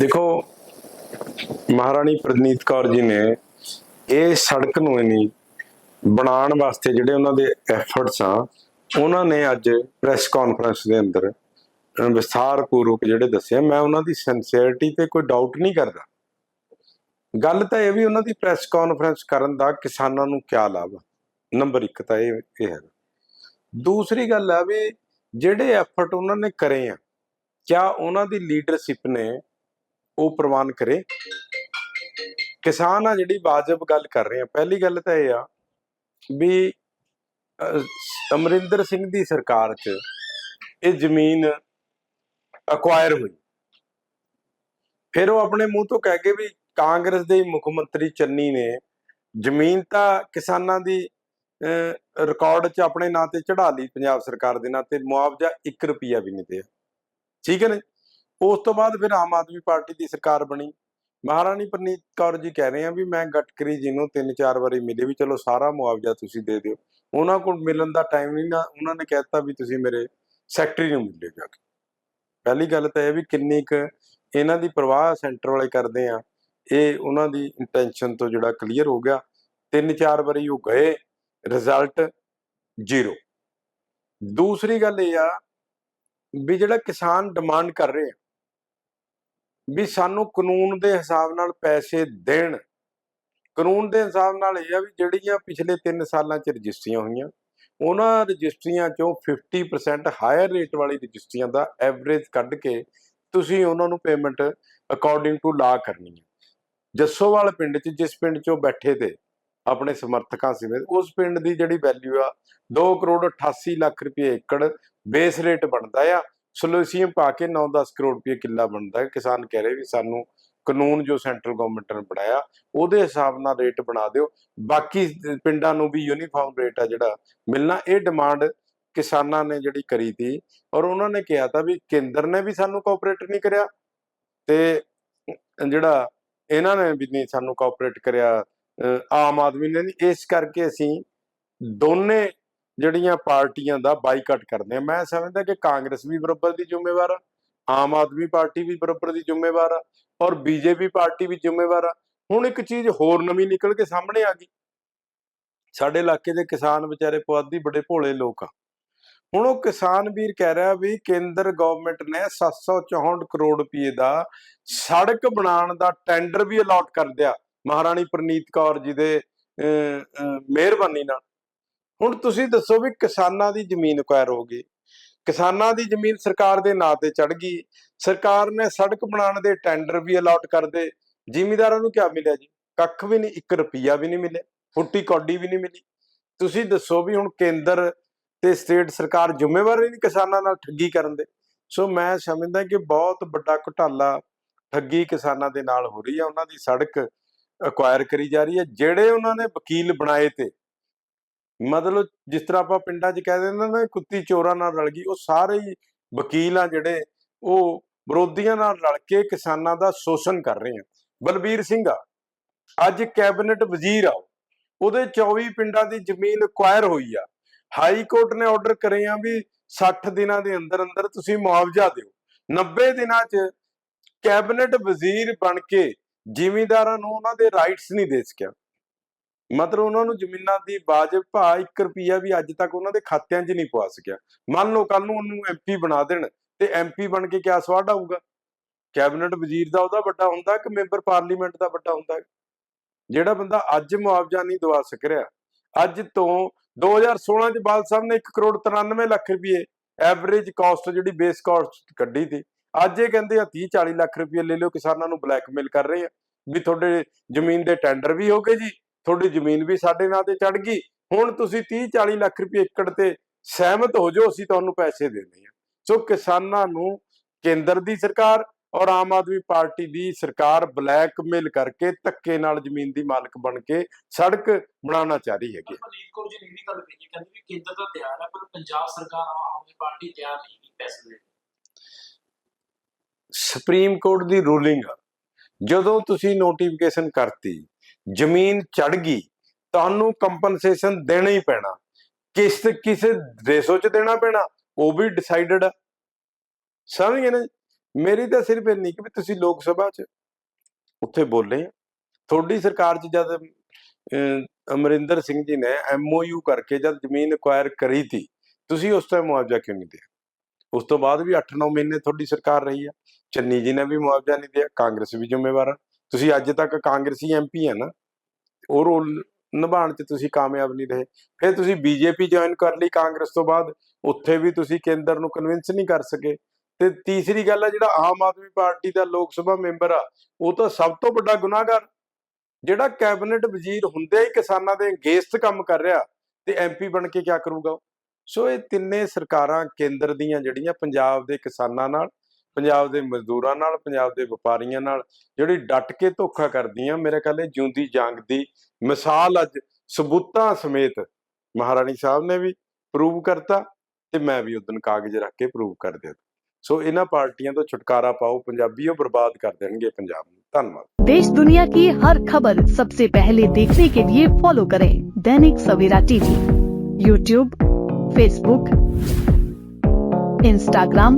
ਦੇਖੋ, ਮਹਾਰਾਣੀ ਪ੍ਰਨੀਤ ਕੌਰ ਜੀ ਨੇ ਇਹ ਸੜਕ ਨੂੰ ਇਨੀ ਬਣਾਉਣ ਵਾਸਤੇ ਜਿਹੜੇ ਉਹਨਾਂ ਦੇ ਐਫਰਟਸ ਆ, ਉਹਨਾਂ ਨੇ ਅੱਜ ਪ੍ਰੈਸ ਕਾਨਫਰੰਸ ਦੇ ਅੰਦਰ ਵਿਸਥਾਰ ਪੂਰਵਕ ਜਿਹੜੇ ਦੱਸਿਆ ਮੈਂ ਉਹਨਾਂ ਦੀ ਸਿੰਸੀਅਰਿਟੀ ਤੇ ਕੋਈ ਡਾਊਟ ਨਹੀਂ ਕਰਦਾ। ਗੱਲ ਤਾਂ ਇਹ ਵੀ ਉਹਨਾਂ ਦੀ ਪ੍ਰੈਸ ਕਾਨਫਰੰਸ ਕਰਨ ਦਾ ਕਿਸਾਨਾਂ ਨੂੰ ਕੀ ਲਾਭ ਆ? ਨੰਬਰ 1 ਤਾਂ ਇਹ ਇਹ ਹੈ। ਦੂਸਰੀ ਗੱਲ ਆ ਵੀ ਜਿਹੜੇ ਐਫਰਟ ਉਹਨਾਂ ਨੇ ਕਰੇ ਆ, ਕਿਆ ਉਹਨਾਂ ਦੀ ਲੀਡਰਸ਼ਿਪ ਨੇ ਉਹ ਪ੍ਰਵਾਨ ਕਰੇ। ਕਿਸਾਨ ਆ ਜਿਹੜੀ ਵਾਜਬ ਗੱਲ ਕਰ ਰਹੇ ਆ। ਪਹਿਲੀ ਗੱਲ ਤਾਂ ਇਹ ਆ ਵੀ ਅਮਰਿੰਦਰ ਸਿੰਘ ਦੀ ਸਰਕਾਰ 'ਚ ਇਹ ਜ਼ਮੀਨ ਅਕਵਾਇਰ ਹੋਈ। ਫਿਰ ਉਹ ਆਪਣੇ ਮੂੰਹ ਤੋਂ ਕਹਿ ਕੇ ਵੀ ਕਾਂਗਰਸ ਦੇ ਮੁੱਖ ਮੰਤਰੀ ਚੰਨੀ ਨੇ ਜ਼ਮੀਨ ਤਾਂ ਕਿਸਾਨਾਂ ਦੀ ਰਿਕਾਰਡ 'ਚ ਆਪਣੇ ਨਾਂ ਤੇ ਚੜਾ ਲਈ, ਪੰਜਾਬ ਸਰਕਾਰ ਦੇ ਨਾਂ ਤੇ ਮੁਆਵਜ਼ਾ 1 ਰੁਪਿਆ ਵੀ ਨਹੀਂ ਦਿਆ। ਠੀਕ ਹੈ ਨਾ ਉਸ ਤੋਂ ਬਾਅਦ ਫਿਰ ਆਮ ਆਦਮੀ ਪਾਰਟੀ ਦੀ ਸਰਕਾਰ ਬਣੀ। ਮਹਾਰਾਣੀ ਪ੍ਰਨੀਤ ਕੌਰ ਜੀ ਕਹਿ ਰਹੇ ਆ ਵੀ ਮੈਂ ਗਟਕਰੀ ਜੀ ਨੂੰ ਤਿੰਨ ਚਾਰ ਵਾਰੀ ਮਿਲੇ ਵੀ ਚਲੋ ਸਾਰਾ ਮੁਆਵਜ਼ਾ ਤੁਸੀਂ ਦੇ ਦਿਓ। ਉਹਨਾਂ ਕੋਲ ਮਿਲਣ ਦਾ ਟਾਈਮ ਨਹੀਂ ਨਾ, ਉਹਨਾਂ ਨੇ ਕਹਿਤਾ ਵੀ ਤੁਸੀਂ ਮੇਰੇ ਸੈਕਟਰੀ ਨੂੰ ਮਿਲੇ ਜਾ ਕੇ। ਪਹਿਲੀ ਗੱਲ ਤਾਂ ਇਹ ਵੀ ਕਿੰਨੀ ਕੁ ਇਹਨਾਂ ਦੀ ਪ੍ਰਵਾਹ ਸੈਂਟਰ ਵਾਲੇ ਕਰਦੇ ਆ। ਇਹ ਉਹਨਾਂ ਦੀ ਇੰਟੈਂਸ਼ਨ ਤੋਂ ਜਿਹੜਾ ਕਲੀਅਰ ਹੋ ਗਿਆ। ਤਿੰਨ ਚਾਰ ਵਾਰੀ ਉਹ ਗਏ ਰਿਜ਼ਲਟ ਜ਼ੀਰੋ ਦੂਸਰੀ ਗੱਲ ਇਹ ਆ ਵੀ ਜਿਹੜਾ ਕਿਸਾਨ ਡਿਮਾਂਡ ਕਰ ਰਹੇ ਆ ਵੀ ਸਾਨੂੰ ਕਾਨੂੰਨ ਦੇ ਹਿਸਾਬ ਨਾਲ ਪੈਸੇ ਦੇਣ। ਕਾਨੂੰਨ ਦੇ ਹਿਸਾਬ ਨਾਲ ਇਹ ਆ ਵੀ ਜਿਹੜੀਆਂ ਪਿਛਲੇ 3 ਸਾਲਾਂ ਚ ਰਜਿਸਟਰੀਆਂ ਹੋਈਆਂ, ਉਹਨਾਂ ਰਜਿਸਟਰੀਆਂ ਚੋਂ 50% ਹਾਇਰ ਰੇਟ ਵਾਲੀ ਰਜਿਸਟਰੀਆਂ ਦਾ ਐਵਰੇਜ ਕੱਢ ਕੇ ਤੁਸੀਂ ਉਹਨਾਂ ਨੂੰ ਪੇਮੈਂਟ ਅਕੋਰਡਿੰਗ ਟੂ ਲਾ ਕਰਨੀ ਹੈ ਜੱਸੋਵਾਲ ਪਿੰਡ 'ਚ, ਜਿਸ ਪਿੰਡ 'ਚੋਂ ਬੈਠੇ ਤੇ ਆਪਣੇ ਸਮਰਥਕਾਂ ਸਮੇਤ ਉਸ ਪਿੰਡ ਦੀ ਜਿਹੜੀ ਵੈਲਿਊ ਆ 2 ਕਰੋੜ 88 ਲੱਖ ਰੁਪਏ ਏਕੜ ਬੇਸ ਰੇਟ ਬਣਦਾ ਆ। ਸੋਲੂਸੀਅਮ ਪਾ ਕੇ 9-10 ਕਰੋੜ ਰੁਪਏ ਕਿੱਲਾ ਬਣਦਾ ਹੈ। ਕਿਸਾਨ ਕਹਿ ਰਹੇ ਵੀ ਸਾਨੂੰ ਕਾਨੂੰਨ ਜੋ ਸੈਂਟਰਲ ਗਵਰਨਮੈਂਟ ਨੇ ਬਣਾਇਆ, ਉਹਦੇ ਹਿਸਾਬ ਨਾਲ ਰੇਟ ਬਣਾ ਦਿਓ। ਬਾਕੀ ਪਿੰਡਾਂ ਨੂੰ ਵੀ ਯੂਨੀਫਾਰਮ ਰੇਟ ਆ ਜਿਹੜਾ ਮਿਲਣਾ, ਇਹ ਡਿਮਾਂਡ ਕਿਸਾਨਾਂ ਨੇ ਜਿਹੜੀ ਕਰੀ ਤੀ ਔਰ ਉਹਨਾਂ ਨੇ ਕਿਹਾ ਤਾਂ ਵੀ ਕੇਂਦਰ ਨੇ ਵੀ ਸਾਨੂੰ ਕੋਆਪਰੇਟ ਨਹੀਂ ਕਰਿਆ ਤੇ ਜਿਹੜਾ ਇਹਨਾਂ ਨੇ ਵੀ ਨਹੀਂ ਸਾਨੂੰ ਕੋਆਪਰੇਟ ਕਰਿਆ। ਆਮ ਆਦਮੀ ਨੇ ਨਹੀਂ। ਇਸ ਕਰਕੇ ਅਸੀਂ ਦੋਨੇ ਜਿਹੜੀਆਂ ਪਾਰਟੀਆਂ ਦਾ ਬਾਈਕਾਟ ਕਰਦੇ ਆ। ਮੈਂ ਸਮਝਦਾ ਕਿ ਕਾਂਗਰਸ ਵੀ ਬਰਾਬਰ ਦੀ ਜ਼ਿੰਮੇਵਾਰ ਆ ਆਮ ਆਦਮੀ ਪਾਰਟੀ ਵੀ ਬਰਾਬਰ ਦੀ ਜ਼ਿੰਮੇਵਾਰ ਆ ਔਰ ਬੀਜੇਪੀ ਪਾਰਟੀ ਵੀ ਜ਼ਿੰਮੇਵਾਰ ਆ। ਹੁਣ ਇੱਕ ਚੀਜ਼ ਹੋਰ ਨਵੀਂ ਨਿਕਲ ਕੇ ਸਾਹਮਣੇ ਆ ਗਈ। ਸਾਡੇ ਇਲਾਕੇ ਦੇ ਕਿਸਾਨ ਵਿਚਾਰੇ ਪੁਆਧੀ ਬੜੇ ਭੋਲੇ ਲੋਕ ਆ। ਹੁਣ ਉਹ ਕਿਸਾਨ ਵੀਰ ਕਹਿ ਰਿਹਾ ਵੀ ਕੇਂਦਰ ਗਵਰਨਮੈਂਟ ਨੇ 764 ਕਰੋੜ ਰੁਪਏ ਦਾ ਸੜਕ ਬਣਾਉਣ ਦਾ ਟੈਂਡਰ ਵੀ ਅਲਾਟ ਕਰ ਦਿਆ। ਮਹਾਰਾਣੀ ਪ੍ਰਨੀਤ ਕੌਰ ਜੀ ਦੇ ਅਹ, ਮਿਹਰਬਾਨੀ ਨਾਲ। ਹੁਣ ਤੁਸੀਂ ਦੱਸੋ ਵੀ ਕਿਸਾਨਾਂ ਦੀ ਜ਼ਮੀਨ ਅਕਵਾਇਰ ਹੋ ਗਈ। ਕਿਸਾਨਾਂ ਦੀ ਜ਼ਮੀਨ ਸਰਕਾਰ ਦੇ ਨਾਂ ਤੇ ਚੜ ਗਈ। ਸਰਕਾਰ ਨੇ ਸੜਕ ਬਣਾਉਣ ਦੇ ਟੈਂਡਰ ਵੀ ਅਲਾਟ ਕਰ ਦੇ। ਨੂੰ ਕੀ ਮਿਲਿਆ ਜੀ? ਕੱਖ ਵੀ ਨਹੀਂ 1 ਰੁਪਿਆ ਵੀ ਨਹੀਂ ਮਿਲਿਆ। ਫੁੱਟੀ ਕੌਡੀ ਵੀ ਨਹੀਂ ਮਿਲੀ। ਤੁਸੀਂ ਦੱਸੋ ਵੀ ਹੁਣ ਕੇਂਦਰ ਤੇ ਸਟੇਟ ਸਰਕਾਰ ਜ਼ਿੰਮੇਵਾਰ ਨਹੀਂ ਕਿਸਾਨਾਂ ਨਾਲ ਠੱਗੀ ਕਰਨ ਦੇ। ਸੋ ਮੈਂ ਸਮਝਦਾ ਕਿ ਬਹੁਤ ਵੱਡਾ ਘੁਟਾਲਾ ਠੱਗੀ ਕਿਸਾਨਾਂ ਦੇ ਨਾਲ ਹੋ ਰਹੀ ਹੈ ਉਹਨਾਂ ਦੀ ਸੜਕ ਅਕਵਾਇਰ ਕਰੀ ਜਾ ਰਹੀ ਹੈ ਜਿਹੜੇ ਉਹਨਾਂ ਨੇ ਵਕੀਲ ਬਣਾਏ ਤੇ ਮਤਲਬ ਜਿਸ ਤਰ੍ਹਾਂ ਆਪਾਂ ਪਿੰਡਾਂ 'ਚ ਕਹਿ ਦਿੰਦੇ ਨਾ ਕੁੱਤੀ ਚੋਰਾਂ ਨਾਲ ਰਲ ਗਈ, ਉਹ ਸਾਰੇ ਹੀ ਵਕੀਲ ਆ ਜਿਹੜੇ, ਉਹ ਵਿਰੋਧੀਆਂ ਨਾਲ ਰਲ ਕੇ ਕਿਸਾਨਾਂ ਦਾ ਸ਼ੋਸ਼ਣ ਕਰ ਰਹੇ ਆ। ਬਲਬੀਰ ਸਿੰਘ ਆ, ਅੱਜ ਕੈਬਨਿਟ ਵਜ਼ੀਰ ਆ ਉਹਦੇ 24 ਪਿੰਡਾਂ ਦੀ ਜ਼ਮੀਨ ਅਕਵਾਇਰ ਹੋਈ ਆ। ਹਾਈ ਕੋਰਟ ਨੇ ਆਰਡਰ ਕਰੇ ਆ ਵੀ 60 ਦਿਨਾਂ ਦੇ ਅੰਦਰ ਅੰਦਰ ਤੁਸੀਂ ਮੁਆਵਜ਼ਾ ਦਿਓ। 90 ਦਿਨਾਂ 'ਚ ਕੈਬਨਿਟ ਵਜ਼ੀਰ ਬਣ ਕੇ ਜ਼ਿਮੀਂਦਾਰਾਂ ਨੂੰ ਉਹਨਾਂ ਦੇ ਰਾਈਟਸ ਨਹੀਂ ਦੇ ਸਕਿਆ। ਮਤਲਬ ਉਹਨਾਂ ਨੂੰ ਜ਼ਮੀਨਾਂ ਦੀ ਵਾਜਬ ਭਾਅ 1 ਰੁਪਿਆ ਵੀ ਅੱਜ ਤੱਕ ਉਹਨਾਂ ਦੇ ਖਾਤਿਆਂ 'ਚ ਨਹੀਂ ਪਵਾ ਸਕਿਆ। ਮੰਨ ਲਓ ਕੱਲ ਨੂੰ ਉਹਨੂੰ ਐਮਪੀ ਬਣਾ ਦੇਣ ਤੇ ਐਮਪੀ ਬਣ ਕੇ ਕਿਆ ਸਵਾਦ ਆਊਗਾ ਕੈਬਨਿਟ ਵਜ਼ੀਰ ਦਾ ਉਹਦਾ ਵੱਡਾ ਹੁੰਦਾ ਕਿ ਮੈਂਬਰ ਪਾਰਲੀਮੈਂਟ ਦਾ ਵੱਡਾ ਹੁੰਦਾ ਜਿਹੜਾ ਬੰਦਾ ਅੱਜ ਮੁਆਵਜ਼ਾ ਨਹੀਂ ਦਵਾ ਸਕ ਰਿਹਾ, ਅੱਜ ਤੋਂ 2016 ਚ ਬਾਲ ਸਾਹਿਬ ਨੇ 1 ਕਰੋੜ 93 ਲੱਖ ਰੁਪਏ ਐਵਰੇਜ ਕਾਸਟ ਜਿਹੜੀ ਬੇਸ ਕਾਸਟ ਕੱਢੀ ਸੀ, ਅੱਜ ਇਹ ਕਹਿੰਦੇ ਆ 30 40 ਲੱਖ ਰੁਪਏ ਲੈ ਲਿਓ ਕਿਸਾਨਾਂ ਨੂੰ ਬਲੈਕਮੇਲ ਕਰ ਰਹੇ ਆ, ਵੀ ਤੁਹਾਡੇ ਜ਼ਮੀਨ ਦੇ ਟੈਂਡਰ ਵੀ ਹੋ ਗਏ ਜੀ। ਤੁਹਾਡੀ ਜ਼ਮੀਨ ਵੀ ਸਾਡੇ ਨਾਂ ਤੇ ਚੜ ਗਈ। ਹੁਣ ਤੁਸੀਂ 30 40 ਲੱਖ ਰੁਪਏ ਏਕੜ ਤੇ ਸਹਿਮਤ ਹੋ ਜਾਓ ਅਸੀਂ ਤੁਹਾਨੂੰ ਪੈਸੇ ਦਿੰਦੇ ਹਾਂ ਸੋ ਕਿਸਾਨਾਂ ਨੂੰ ਕੇਂਦਰ ਦੀ ਸਰਕਾਰ ਔਰ ਆਮ ਆਦਮੀ ਪਾਰਟੀ ਦੀ ਸਰਕਾਰ ਬਲੈਕਮੇਲ ਕਰਕੇ ਧੱਕੇ ਨਾਲ ਜ਼ਮੀਨ ਦੀ ਮਾਲਕ ਬਣ ਕੇ ਸੜਕ ਬਣਾਉਣਾ ਚਾਹ ਰਹੀ ਹੈਗੀ। ਪਰ ਲੀਡ ਕੌਰ ਜੀ ਨੇ ਇਹ ਵੀ ਗੱਲ ਕਹੀ ਹੈ, ਕਹਿੰਦੇ ਵੀ ਕੇਂਦਰ ਤਾਂ ਤਿਆਰ ਹੈ ਪਰ ਪੰਜਾਬ ਸਰਕਾਰ ਆਮ ਆਦਮੀ ਪਾਰਟੀ ਤਿਆਰ ਨਹੀਂ ਹੈ ਪੈਸੇ ਦੇਣ ਨੂੰ। ਸੁਪਰੀਮ ਕੋਰਟ ਦੀ ਰੂਲਿੰਗ ਆ। ਜਦੋਂ ਤੁਸੀਂ ਨੋਟੀਫਿਕੇਸ਼ਨ ਕਰਤੀ ਜ਼ਮੀਨ ਚੜ ਗਈ, ਤੁਹਾਨੂੰ ਕੰਪਨਸੇਸ਼ਨ ਦੇਣਾ ਹੀ ਪੈਣਾ। ਕਿਸ ਕਿਸੇ ਦੇਸ਼ੋ ਚ ਦੇਣਾ ਪੈਣਾ, ਉਹ ਵੀ ਡਿਸਾਈਡਡ ਆ। ਸਮਝ ਗਏ ਨਾ ਮੇਰੀ ਤਾਂ ਸਿਰਫ ਇੰਨੀ ਕਿ ਵੀ ਤੁਸੀਂ ਲੋਕ ਸਭਾ 'ਚ ਉੱਥੇ ਬੋਲੇ ਆ। ਤੁਹਾਡੀ ਸਰਕਾਰ 'ਚ ਜਦ ਅਮਰਿੰਦਰ ਸਿੰਘ ਜੀ ਨੇ ਐਮਓਯੂ ਕਰਕੇ ਜਦ ਜ਼ਮੀਨ ਅਕਵਾਇਰ ਕਰੀ ਤੀ, ਤੁਸੀਂ ਉਸ ਟਾਈਮ ਮੁਆਵਜ਼ਾ ਕਿਉਂ ਨਹੀਂ ਦਿਆ? ਉਸ ਤੋਂ ਬਾਅਦ ਵੀ 8-9 ਮਹੀਨੇ ਤੁਹਾਡੀ ਸਰਕਾਰ ਰਹੀ ਆ। ਚੰਨੀ ਜੀ ਨੇ ਵੀ ਮੁਆਵਜ਼ਾ ਨਹੀਂ ਦਿਆ, ਕਾਂਗਰਸ ਵੀ ਜ਼ਿੰਮੇਵਾਰ ਆ। ਤੁਸੀਂ ਅੱਜ ਤੱਕ ਕਾਂਗਰਸੀ ਐਮਪੀ ਹੈ ਨਾ, ਉਹ ਰੋਲ ਨਿਭਾਉਣ 'ਚ ਤੁਸੀਂ ਕਾਮਯਾਬ ਨਹੀਂ ਰਹੇ। ਫਿਰ ਤੁਸੀਂ ਬੀਜੇਪੀ ਜੁਆਇਨ ਕਰ ਲਈ ਕਾਂਗਰਸ ਤੋਂ ਬਾਅਦ, ਉੱਥੇ ਵੀ ਤੁਸੀਂ ਕੇਂਦਰ ਨੂੰ ਕਨਵਿੰਸ ਨਹੀਂ ਕਰ ਸਕੇ। ਤੇ ਤੀਸਰੀ ਗੱਲ ਆ, ਜਿਹੜਾ ਆਮ ਆਦਮੀ ਪਾਰਟੀ ਦਾ ਲੋਕ ਸਭਾ ਮੈਂਬਰ ਆ, ਉਹ ਤਾਂ ਸਭ ਤੋਂ ਵੱਡਾ ਗੁਨਾਹਗਰ। ਜਿਹੜਾ ਕੈਬਨਿਟ ਵਜ਼ੀਰ ਹੁੰਦੇ ਹੀ ਕਿਸਾਨਾਂ ਦੇ ਅਗੇਂਸਟ ਕੰਮ ਕਰ ਰਿਹਾ, ਤੇ ਐਮਪੀ ਬਣ ਕੇ ਕੀ ਕਰੂਗਾ ਉਹ? ਸੋ ਇਹ ਤਿੰਨੇ ਸਰਕਾਰਾਂ ਕੇਂਦਰ ਦੀਆਂ ਜਿਹੜੀਆਂ ਪੰਜਾਬ ਦੇ ਕਿਸਾਨਾਂ ਨਾਲ ਪੰਜਾਬ ਦੇ ਮਜ਼ਦੂਰਾਂ ਨਾਲ ਪੰਜਾਬ ਦੇ ਵਪਾਰੀਆਂ ਨਾਲ ਜਿਹੜੀ ਡਟ ਕੇ ਧੋਖਾ ਕਰਦੀਆਂ ਮੇਰੇ ਖਿਆਲ ਇਹ ਜਿਉਂਦੀ ਜੰਗ ਦੀ ਮਿਸਾਲ ਅੱਜ ਸਬੂਤਾਂ ਸਮੇਤ ਮਹਾਰਾਣੀ ਸਾਹਿਬ ਨੇ ਵੀ ਪ੍ਰੂਵ ਕਰਤਾ ਤੇ ਮੈਂ ਵੀ ਉਦੋਂ ਕਾਗਜ਼ ਰੱਖ ਕੇ ਪ੍ਰੂਵ ਕਰ ਦਿੱਤਾ ਸੋ ਇਹਨਾਂ ਪਾਰਟੀਆਂ ਤੋਂ ਛੁਟਕਾਰਾ ਪਾਓ ਪੰਜਾਬੀਓ ਬਰਬਾਦ ਕਰ ਦੇਣਗੇ ਪੰਜਾਬ ਨੂੰ ਧੰਨਵਾਦ देश दुनिया की हर खबर सबसे पहले देखने के लिए फॉलो करें Dainik Savera TV YouTube Facebook Instagram